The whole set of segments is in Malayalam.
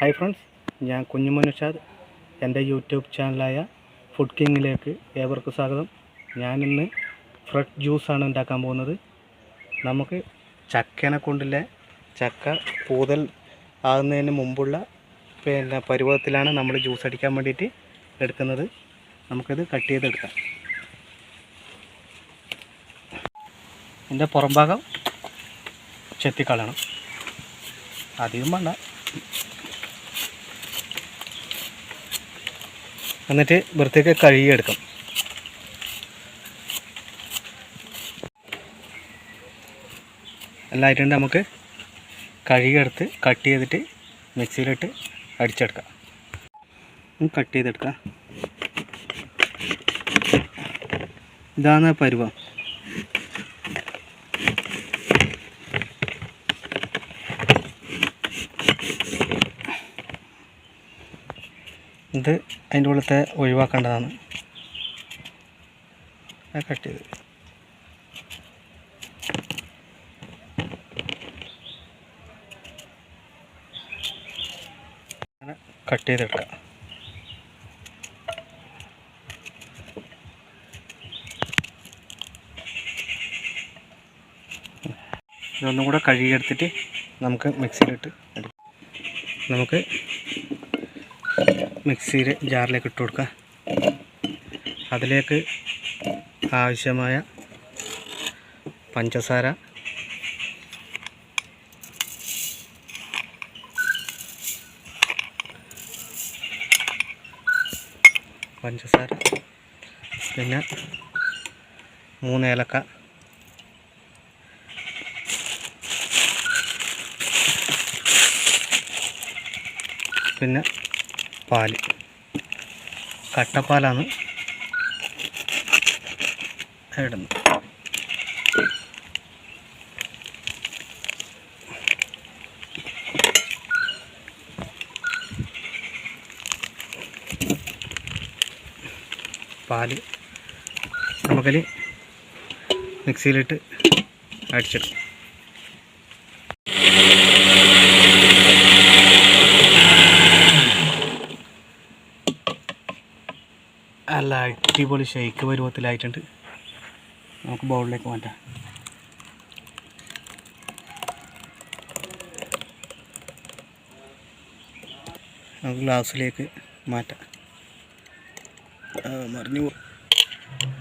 ഹായ് ഫ്രണ്ട്സ് ഞാൻ കുഞ്ഞുമനുഷാദ് എന്റെ യൂട്യൂബ് ചാനലായ ഫുഡ് കിങ്ങിലേക്ക് ഏവർക്കും സ്വാഗതം. ഞാനിന്ന് ഫ്രഷ് ജ്യൂസാണ് ഉണ്ടാക്കാൻ പോകുന്നത്. നമുക്ക് ചക്കേനെ കൊണ്ടുള്ള ചക്ക പൂതൽ ആകുന്നതിന് മുമ്പുള്ള പിന്നെ പരുവത്തിലാണ് നമ്മൾ ജ്യൂസ് അടിക്കാൻ വേണ്ടിയിട്ട് എടുക്കുന്നത്. നമുക്കിത് കട്ട് ചെയ്തെടുക്കാം. എന്റെ പുറംഭാഗം ചെത്തിക്കളയണം. അധികം വേണ്ട. എന്നിട്ട് വൃത്തിയൊക്കെ കഴുകിയെടുക്കാം. എല്ലാം ആയിട്ടുണ്ട്. നമുക്ക് കഴുകിയെടുത്ത് കട്ട് ചെയ്തിട്ട് മിക്സിയിലിട്ട് അടിച്ചെടുക്കാം. കട്ട് ചെയ്തെടുക്കാം. ഇതാണ് പരുവം. ഇത് അതിന്റെ ഉള്ളത്തെ ഒഴിവാക്കേണ്ടതാണ്. കട്ട് ചെയ്ത്. കട്ട് ചെയ്തെടുക്കാം. ഇതൊന്നും കൂടെ കഴുകിയെടുത്തിട്ട് നമുക്ക് മിക്സിയിലിട്ട് എടുക്കാം. നമുക്ക് മിക്സിയിൽ ജാറിലേക്ക് ഇട്ട് കൊടുക്കുക. അതിലേക്ക് ആവശ്യമായ പഞ്ചസാര പഞ്ചസാര പിന്നെ മൂന്ന് ഏലക്ക പിന്നെ പാൽ കട്ടപ്പാലാണ് ഇടുന്നത്. പാൽ നമുക്കതിൽ മിക്സിയിലിട്ട് അടിച്ചെടുക്കും. നല്ല അടിപൊളി ഷെയ്ക്ക് പരുവത്തിലായിട്ടുണ്ട്. നമുക്ക് ബൗളിലേക്ക് മാറ്റാം. നമുക്ക് ഗ്ലാസ്സിലേക്ക് മാറ്റാം. മറിഞ്ഞു പോ-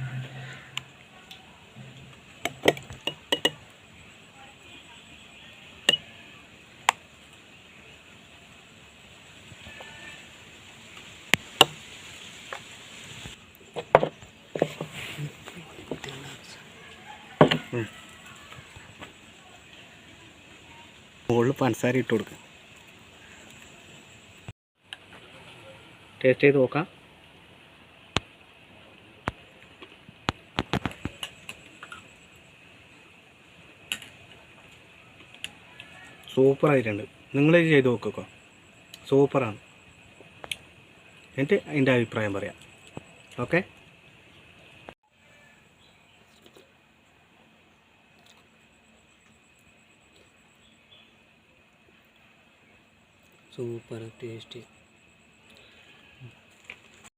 മുകളിൽ പഞ്ചസാര ഇട്ട് കൊടുക്കുക ടേസ്റ്റ് ചെയ്ത് നോക്കാം. സൂപ്പറായിട്ടുണ്ട് നിങ്ങൾ ചെയ്ത് നോക്കുക സൂപ്പറാണ്. എന്നിട്ട് അതിന്റെ അഭിപ്രായം പറയാം. ഓക്കെ? Super taste